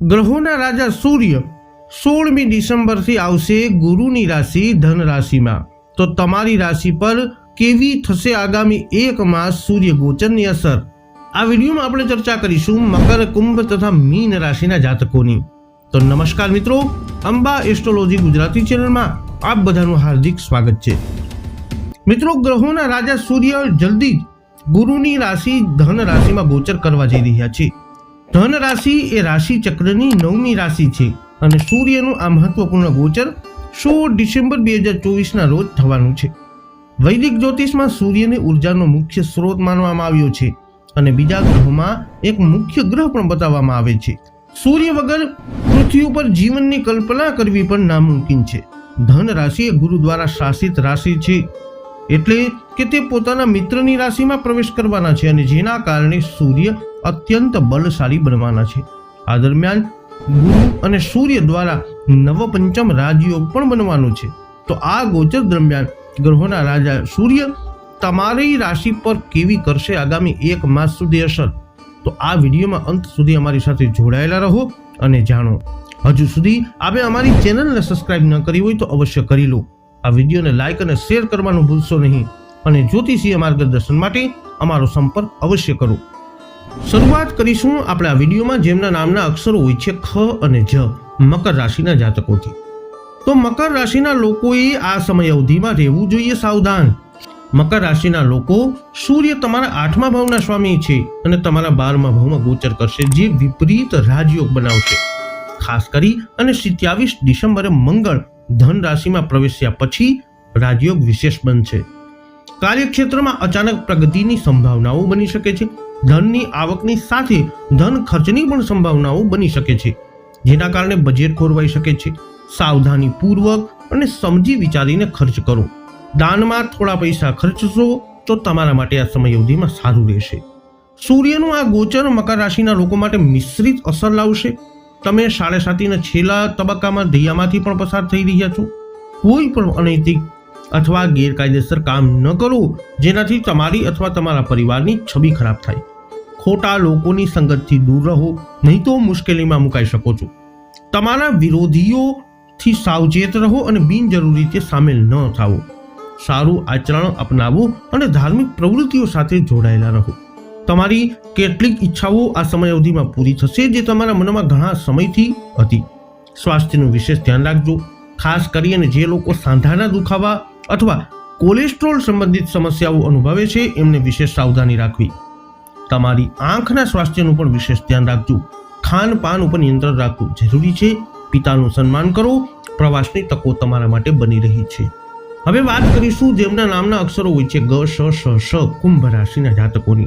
ગ્રહોના રાજા સૂર્ય સોળમી ડિસેમ્બરથી આવશે ગુરુની રાશિ ધન રાશિમાં તો તમારી રાશિ પર કેવી થશે આગામી એક માસ સૂર્ય ગોચરની અસર? આ વિડીયોમાં આપણે ચર્ચા કરીશું મકર, કુંભ તથા મીન રાશિના જાતકોની. તો નમસ્કાર મિત્રો, અંબા એસ્ટ્રોલોજી ગુજરાતી ચેનલમાં આપ બધાનું હાર્દિક સ્વાગત છે. મિત્રો, ગ્રહોના રાજા સૂર્ય જલ્દી જ ગુરુની રાશિ ધન રાશિમાં ગોચર કરવા જઈ રહ્યા છે. ધન રાશિ એ રાશિ ચક્રની નવમી રાશિ છે અને સૂર્યનું આ મહત્વપૂર્ણ ગોચર સોળ ડિસેમ્બર બે હજાર ચોવીસના રોજ થવાનું છે. વૈદિક જ્યોતિષમાં સૂર્યની ઉર્જાનો મુખ્ય સ્ત્રોત માનવામાં આવ્યો છે અને બીજા ગ્રહોમાં એક મુખ્ય ગ્રહ પણ બતાવવામાં આવે છે. સૂર્ય વગર પૃથ્વી ઉપર જીવનની કલ્પના કરવી પણ નામુમકિન છે. ધન રાશિ એ ગુરુ દ્વારા શાસિત રાશિ છે એટલે કે તે પોતાના મિત્રની રાશિમાં પ્રવેશ કરવાના છે અને જેના કારણે સૂર્ય અત્યંત બળશાળી બનવાના છે. આ દરમિયાન ગુરુ અને સૂર્ય દ્વારા નવપંચમ રાજયોગ પણ બનવાનું છે. તો આ ગોચર દરમિયાન ગ્રહોના રાજા સૂર્ય તમારી રાશિ પર કેવી કરશે આગામી એક માસ સુધી અસર? તો આ વિડીયોમાં અંત સુધી અમારી સાથે જોડાયેલા રહો અને જાણો. હજુ સુધી આપે અમારી ચેનલને સબસ્ક્રાઇબ ન કરી હોય તો અવશ્ય કરી લો. આ વિડીયોને લાઇક અને શેર કરવાનું ભૂલશો નહીં. અને જ્યોતિષીય માર્ગદર્શન માટે અમારો સંપર્ક અવશ્ય કરો. શરૂઆત કરીશું આપણે વિડીયોમાં જેમના નામના અક્ષરો હોય છે ખ અને જ, મકર રાશિના જાતકોથી. તો મકર રાશિના લોકોએ આ સમય અવધિમાં રહેવું જોઈએ સાવધાન. મકર રાશિના લોકો સૂર્ય તમારા આઠમા ભાવના સ્વામી છે અને તમારા બારમા ભાવમાં ગોચર કરશે જે વિપરીત રાજયોગ બનાવશે. ખાસ કરી અને સિત્યાવીસ ડિસેમ્બરે મંગળ ધન રાશિમાં પ્રવેશ્યા પછી રાજયોગ વિશેષ બનશે. કાર્યક્ષેત્રમાં અચાનક પ્રગતિની સંભાવનાઓ બની શકે છે. ધનની આવકની સાથે ધન ખર્ચની પણ સંભાવનાઓ બની શકે છે, જેના કારણે બજેટ ખોરવાઈ શકે છે. સાવધાની પૂર્વક અને સમજી વિચારીને ખર્ચ કરો. દાનમાં થોડા પૈસા ખર્ચશો તો તમારા માટે આ સમય અવધિમાં સારું રહેશે. સૂર્યનું આ ગોચર મકર રાશિના લોકો માટે મિશ્રિત અસર લાવશે. તમે સાડા સાતીના છેલ્લા તબક્કામાં દૈયામાંથી પણ પસાર થઈ રહ્યા છો. કોઈ પણ અનૈતિક અથવા ગેરકાયદેસર કામ ન કરો, જેનાથી તમારી અથવા તમારા પરિવારની છબી ખરાબ થાય. ખોટા લોકોની સંગતથી દૂર રહો, નહીં તો મુશ્કેલીમાં મુકાઈ શકો છો. તમારા વિરોધીઓથી સાવચેત રહો અને બિનજરૂરી રીતે સામેલ ન થાઓ. સારું આચરણ અપનાવો અને ધાર્મિક પ્રવૃત્તિઓ સાથે જોડાયેલા રહો. તમારી કેટલીક ઈચ્છાઓ આ સમય અવધિમાં પૂરી થશે જે તમારા મનમાં ઘણા સમયથી હતી. સ્વાસ્થ્યનું વિશેષ ધ્યાન રાખજો. ખાસ કરીને જે લોકો સાંધાના દુખાવા અથવા કોલેસ્ટ્રોલ સંબંધિત સમસ્યાઓ અનુભવે છે, એમને વિશેષ સાવધાની રાખવી. તમારી આંખના સ્વાસ્થ્યનું પણ વિશેષ ધ્યાન રાખજો. ખાનપાન ઉપર નિયંત્રણ રાખવું જરૂરી છે. પિતાનું સન્માન કરો. પ્રવાસની તકો તમારા માટે બની રહી છે. હવે વાત કરીશું જેમના નામના અક્ષરો હોય છે. ગ, શ શ શ, કુંભ રાશિના જાતકોની.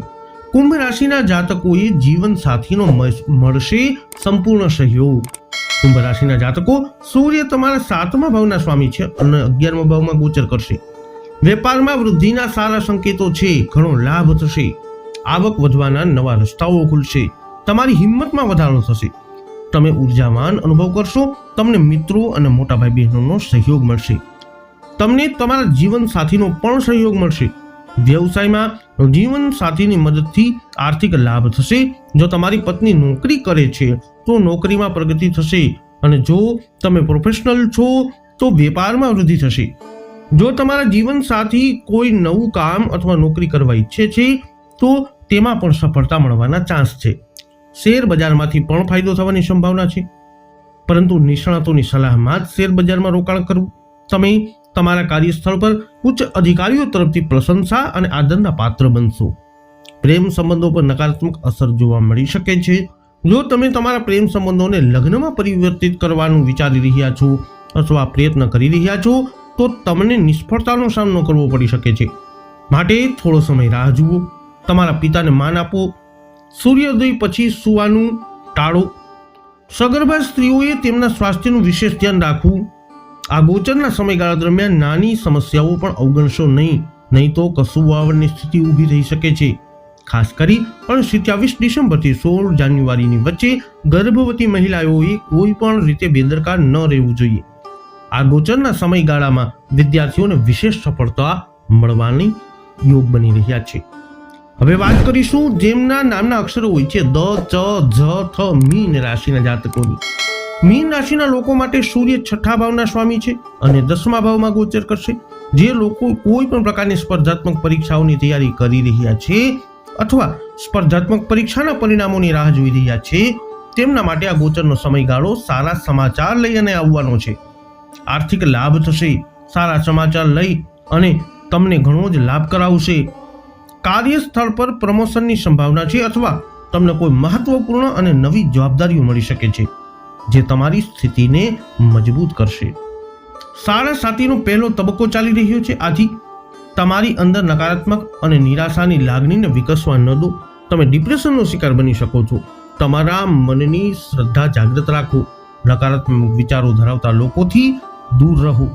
કુંભ રાશિના જાતકોએ જીવન સાથીનો મળશે સંપૂર્ણ સહયોગ. કુંભ રાશિના જાતકો, સૂર્ય તમારા સાતમા ભાવના સ્વામી છે અને અગિયારમા ભાવમાં ગોચર કરશે. વેપારમાં વૃદ્ધિના સારા સંકેતો છે. ઘણો લાભ થશે. આવક વધવાના નવા રસ્તાઓ ખુલશે. તમારી હિંમતમાં વધારો થશે. તમે ઉર્જાવાન અનુભવ કરશો, તમને મિત્રો અને મોટા ભાઈ બહેનોનો સહયોગ મળશે. તમને તમારા જીવન સાથીનો પણ સહયોગ મળશે. વ્યવસાયમાં જીવન સાથીની મદદથી આર્થિક લાભ થશે. જો તમારી પત્ની નોકરી કરે છે, તો નોકરીમાં પ્રગતિ થશે. અને જો તમે પ્રોફેશનલ છો, તો વેપારમાં વૃદ્ધિ થશે. જો તમારા જીવન સાથી કોઈ નવું કામ અથવા નોકરી કરવા ઈચ્છે છે તો તેમાં પણ સફળતા મળવાના ચાન્સ છે. શેર બજારમાંથી પણ ફાયદો થવાની સંભાવના છે. પરંતુ નિષ્ણાતોની સલાહમાં જ શેર બજારમાં રોકાણ કરવું. તમે તમારા કાર્યસ્થળ પર ઉચ્ચ અધિકારીઓ તરફથી પ્રશંસા અને આદરના પાત્ર બનશો. પ્રેમ સંબંધો પર નકારાત્મક અસર જોવા મળી શકે છે. જો તમે તમારા પ્રેમ સંબંધોને લગ્નમાં પરિવર્તિત કરવાનું વિચારી રહ્યા છો અથવા પ્રયત્ન કરી રહ્યા છો, તો તમને નિષ્ફળતાનો સામનો કરવો પડી શકે છે. માટે થોડો સમય રાહ જુઓ. તમારા પિતાને માન આપો. સૂર્યોદય પછી સુવાનું ટાળો. સગર્ભા સ્ત્રીઓએ તેમના સ્વાસ્થ્યનું વિશેષ ધ્યાન રાખવું. આ ગોચરના સમયગાળા દરમિયાન નાની સમસ્યાઓ પણ અવગણશો નહીં નહીં તો કસુવાવરની સ્થિતિ ઊભી થઈ શકે છે. ખાસ કરી પણ સિત્યાવીસ ડિસેમ્બરથી સોળ જાન્યુઆરીની વચ્ચે ગર્ભવતી મહિલાઓએ કોઈ પણ રીતે બેદરકાર ન રહેવું જોઈએ. આ ગોચરના સમયગાળામાં વિદ્યાર્થીઓને વિશેષ સફળતા મળવાની યોગ બની રહ્યા છે. હવે વાત કરીશું જેમના નામના અક્ષરો હોય છે. દ, ચ જ થ, મીન રાશિના જાતકોની. મીન રાશિના લોકો માટે સૂર્ય છઠ્ઠા ભાવના સ્વામી છે અને દસમા ભાવમાં ગોચર કરશે. જે લોકો કોઈ પણ પ્રકારની સ્પર્ધાત્મક પરીક્ષાઓની તૈયારી કરી રહ્યા છે અથવા સ્પર્ધાત્મક પરીક્ષાના પરિણામોની રાહ જોઈ રહ્યા છે, તેમના માટે આ ગોચરનો સમયગાળો સારા સમાચાર લઈ અને આવવાનો છે. આર્થિક લાભ થશે, સારા સમાચાર લઈ અને તમને ઘણો જ લાભ કરાવશે. કાર્યસ્થળ પર પ્રમોશનની સંભાવના છે અથવા તમને કોઈ મહત્વપૂર્ણ અને નવી જવાબદારીઓ મળી શકે છે, જે તમારી સ્થિતિને મજબૂત કરશે. સારા સાથીનો પહેલો તબક્કો ચાલી રહ્યો છે. આથી તમારી અંદર નકારાત્મક અને નિરાશાની લાગણીને વિકસવા ન દો. તમે ડિપ્રેશનનો શિકાર બની શકો છો. તમારા મનની શ્રદ્ધા જાગૃત રાખો. નકારાત્મક વિચારો ધરાવતા લોકોથી દૂર રહો.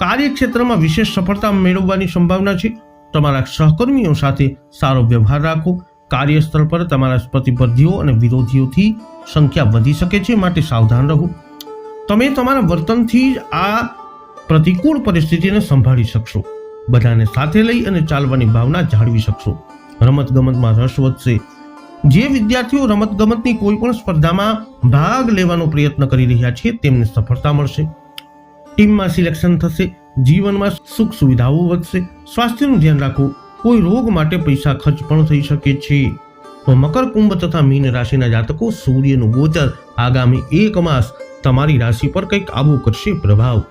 કાર્યક્ષેત્રમાં વિશેષ સફળતા મેળવવાની સંભાવના છે. તમારા સહકર્મીઓ સાથે સારો વ્યવહાર રાખો. કાર્યસ્થળ પર તમારા પ્રતિબદ્ધિઓ અને વિરોધીઓથી સંખ્યા વધી શકે છે માટે સાવધાન રહો. તમે તમારા વર્તનથી જ આ પ્રતિકૂળ પરિસ્થિતિને સંભાળી શકશો. બધાને સાથે લઈ અને ચાલવાની ભાવના જાળવી શકશો. રમતગમતમાં રસ વધશે. જે વિદ્યાર્થીઓ રમત ગમતની કોઈ પણ સ્પર્ધામાં ભાગ લેવાનો પ્રયત્ન કરી રહ્યા છે, તેમને સફળતા મળશે. ટીમમાં સિલેક્શન થશે. જીવનમાં સુખ સુવિધાઓ વધશે. સ્વાસ્થ્યનું ધ્યાન રાખો કોઈ રોગ માટે પૈસા ખર્ચ પણ થઈ શકે છે. તો મકર કુંભ તથા મીન રાશિના જાતકો સૂર્યનું ગોચર આગામી એક માસ તમારી રાશિ પર કંઈક આવું કરશે પ્રભાવ.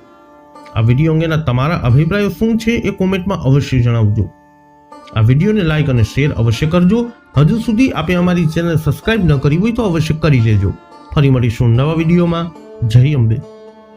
આ વીડિયો અંગેના તમારા અભિપ્રાયો શું છે એ કોમેન્ટમાં અવશ્ય જણાવજો. આ વિડીયોને લાઇક અને શેર અવશ્ય કરજો. હજુ સુધી આપે અમારી ચેનલ સબસ્ક્રાઇબ ન કરી હોય તો અવશ્ય કરી લેજો. ફરી મળીશું નવા વિડીયોમાં. જય અંબે.